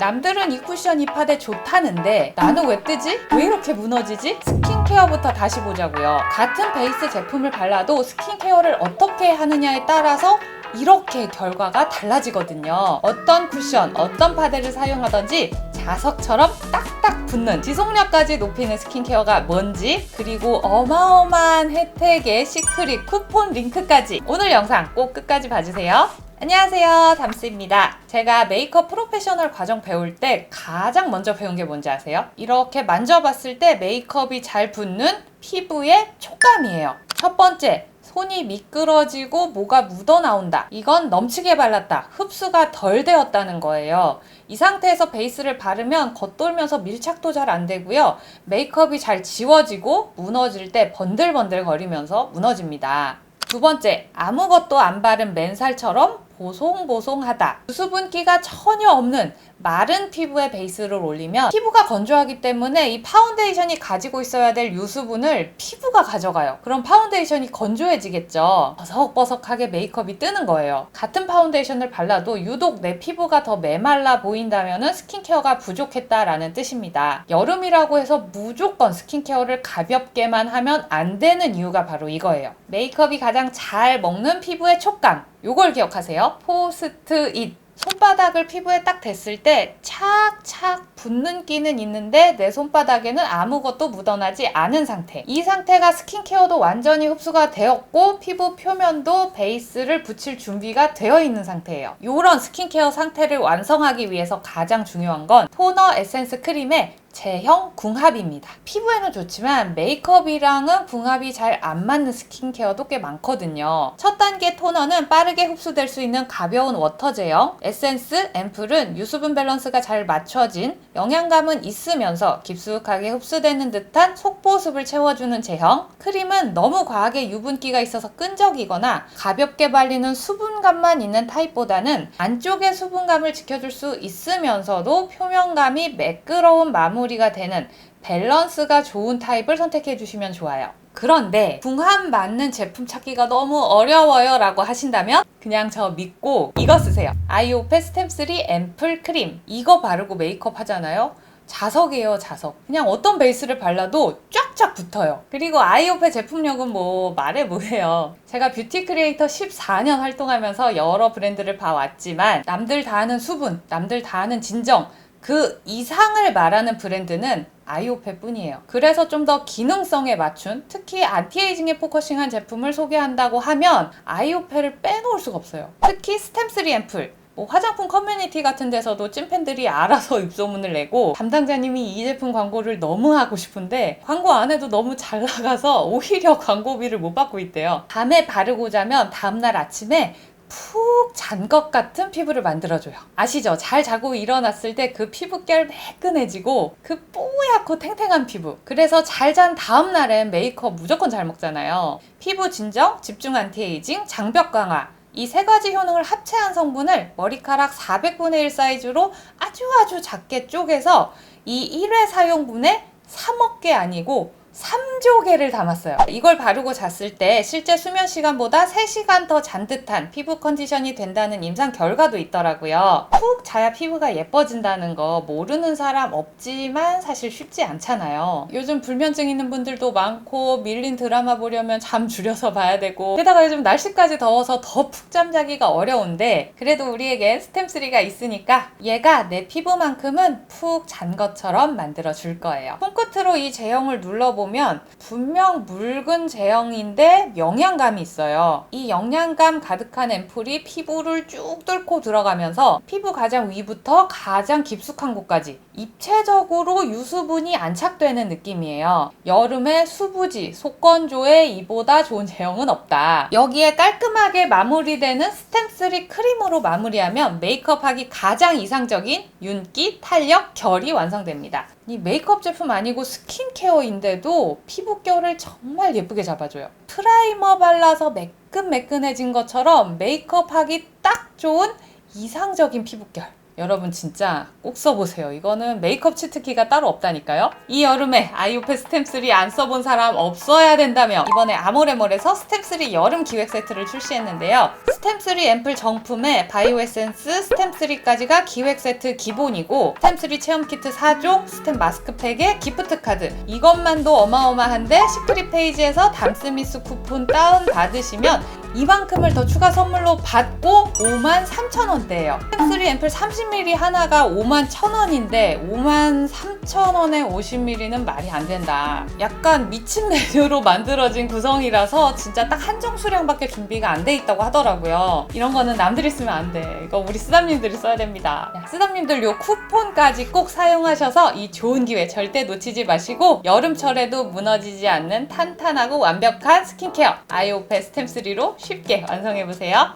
남들은 이 쿠션 이 파데 좋다는데 나는 왜 뜨지? 왜 이렇게 무너지지? 스킨케어부터 다시 보자고요. 같은 베이스 제품을 발라도 스킨케어를 어떻게 하느냐에 따라서 이렇게 결과가 달라지거든요. 어떤 쿠션, 어떤 파데를 사용하던지 자석처럼 딱딱 붙는 지속력까지 높이는 스킨케어가 뭔지 그리고 어마어마한 혜택의 시크릿 쿠폰 링크까지 오늘 영상 꼭 끝까지 봐주세요. 안녕하세요. 담스입니다. 제가 메이크업 프로페셔널 과정 배울 때 가장 먼저 배운 게 뭔지 아세요? 이렇게 만져봤을 때 메이크업이 잘 붙는 피부의 촉감이에요. 첫 번째, 손이 미끄러지고 뭐가 묻어 나온다. 이건 넘치게 발랐다. 흡수가 덜 되었다는 거예요. 이 상태에서 베이스를 바르면 겉돌면서 밀착도 잘 안 되고요. 메이크업이 잘 지워지고 무너질 때 번들번들 거리면서 무너집니다. 두 번째, 아무것도 안 바른 맨살처럼 보송보송하다. 수분기가 전혀 없는 마른 피부에 베이스를 올리면 피부가 건조하기 때문에 이 파운데이션이 가지고 있어야 될 유수분을 피부가 가져가요. 그럼 파운데이션이 건조해지겠죠. 버석버석하게 메이크업이 뜨는 거예요. 같은 파운데이션을 발라도 유독 내 피부가 더 메말라 보인다면 스킨케어가 부족했다라는 뜻입니다. 여름이라고 해서 무조건 스킨케어를 가볍게만 하면 안 되는 이유가 바로 이거예요. 메이크업이 가장 잘 먹는 피부의 촉감. 요걸 기억하세요. 포스트 잇. 손바닥을 피부에 딱 댔을 때 착착 붙는 끼는 있는데 내 손바닥에는 아무것도 묻어나지 않은 상태. 이 상태가 스킨케어도 완전히 흡수가 되었고 피부 표면도 베이스를 붙일 준비가 되어 있는 상태예요. 이런 스킨케어 상태를 완성하기 위해서 가장 중요한 건 토너 에센스 크림의 제형 궁합입니다. 피부에는 좋지만 메이크업이랑은 궁합이 잘 안 맞는 스킨케어도 꽤 많거든요. 첫 단계 토너는 빠르게 흡수될 수 있는 가벼운 워터 제형, 에센스, 앰플은 유수분 밸런스가 잘 맞춰진 영양감은 있으면서 깊숙하게 흡수되는 듯한 속보습을 채워주는 제형, 크림은 너무 과하게 유분기가 있어서 끈적이거나 가볍게 발리는 수분감만 있는 타입보다는 안쪽의 수분감을 지켜줄 수 있으면서도 표면감이 매끄러운 마무리 가 되는 밸런스가 좋은 타입을 선택해 주시면 좋아요. 그런데 궁합 맞는 제품 찾기가 너무 어려워요 라고 하신다면 그냥 저 믿고 이거 쓰세요. 아이오페 스템3 앰플 크림 이거 바르고 메이크업 하잖아요. 자석이에요, 자석. 그냥 어떤 베이스를 발라도 쫙쫙 붙어요. 그리고 아이오페 제품력은 뭐 말해 뭐해요. 제가 뷰티 크리에이터 14년 활동하면서 여러 브랜드를 봐왔지만 남들 다 아는 수분, 남들 다 아는 진정 그 이상을 말하는 브랜드는 아이오페 뿐이에요. 그래서 좀 더 기능성에 맞춘 특히 안티에이징에 포커싱한 제품을 소개한다고 하면 아이오페를 빼놓을 수가 없어요. 특히 스템3 앰플 뭐 화장품 커뮤니티 같은 데서도 찐팬들이 알아서 입소문을 내고 담당자님이 이 제품 광고를 너무 하고 싶은데 광고 안 해도 너무 잘 나가서 오히려 광고비를 못 받고 있대요. 밤에 바르고 자면 다음날 아침에 푹 잔 것 같은 피부를 만들어줘요. 아시죠? 잘 자고 일어났을 때 그 피부결 매끈해지고 그 뽀얗고 탱탱한 피부. 그래서 잘 잔 다음 날엔 메이크업 무조건 잘 먹잖아요. 피부 진정, 집중 안티에이징, 장벽 강화. 이 세 가지 효능을 합체한 성분을 머리카락 400분의 1 사이즈로 아주 아주 작게 쪼개서 이 1회 사용분에 3억 개 아니고 3조 개를 담았어요. 이걸 바르고 잤을 때 실제 수면 시간보다 3시간 더 잔 듯한 피부 컨디션이 된다는 임상 결과도 있더라고요. 푹 자야 피부가 예뻐진다는 거 모르는 사람 없지만 사실 쉽지 않잖아요. 요즘 불면증 있는 분들도 많고 밀린 드라마 보려면 잠 줄여서 봐야 되고 게다가 요즘 날씨까지 더워서 더 푹 잠자기가 어려운데 그래도 우리에겐 스템3가 있으니까 얘가 내 피부만큼은 푹 잔 것처럼 만들어 줄 거예요. 손끝으로 이 제형을 눌러보면 보면 분명 묽은 제형인데 영양감이 있어요. 이 영양감 가득한 앰플이 피부를 쭉 뚫고 들어가면서 피부 가장 위부터 가장 깊숙한 곳까지 입체적으로 유수분이 안착되는 느낌이에요. 여름에 수부지, 속건조에 이보다 좋은 제형은 없다. 여기에 깔끔하게 마무리되는 스템3 크림으로 마무리하면 메이크업하기 가장 이상적인 윤기, 탄력, 결이 완성됩니다. 이 메이크업 제품 아니고 스킨케어인데도 피부결을 정말 예쁘게 잡아줘요. 프라이머 발라서 매끈매끈해진 것처럼 메이크업 하기 딱 좋은 이상적인 피부결. 여러분 진짜 꼭 써보세요. 이거는 메이크업 치트키가 따로 없다니까요. 이 여름에 아이오페 스템3 안 써본 사람 없어야 된다며 이번에 아모레몰에서 스템3 여름 기획 세트를 출시했는데요. 스템3 앰플 정품에 바이오 에센스 스템3까지가 기획 세트 기본이고 스템3 체험 키트 4종, 스템 마스크팩에 기프트 카드 이것만도 어마어마한데 시크릿 페이지에서 담스미스 쿠폰 다운 받으시면 이만큼을 더 추가 선물로 받고 5만 3천 원대예요. 템3 앰플 30ml 하나가 5만 1천 원인데 5만 3천 원에 50ml는 말이 안 된다. 약간 미친 메뉴로 만들어진 구성이라서 진짜 딱 한정 수량밖에 준비가 안 돼 있다고 하더라고요. 이런 거는 남들이 쓰면 안 돼. 이거 우리 쓰담님들이 써야 됩니다. 야, 쓰담님들 요 쿠폰까지 꼭 사용하셔서 이 좋은 기회 절대 놓치지 마시고 여름철에도 무너지지 않는 탄탄하고 완벽한 스킨케어 아이오페 스템3로 쉽게 완성해보세요.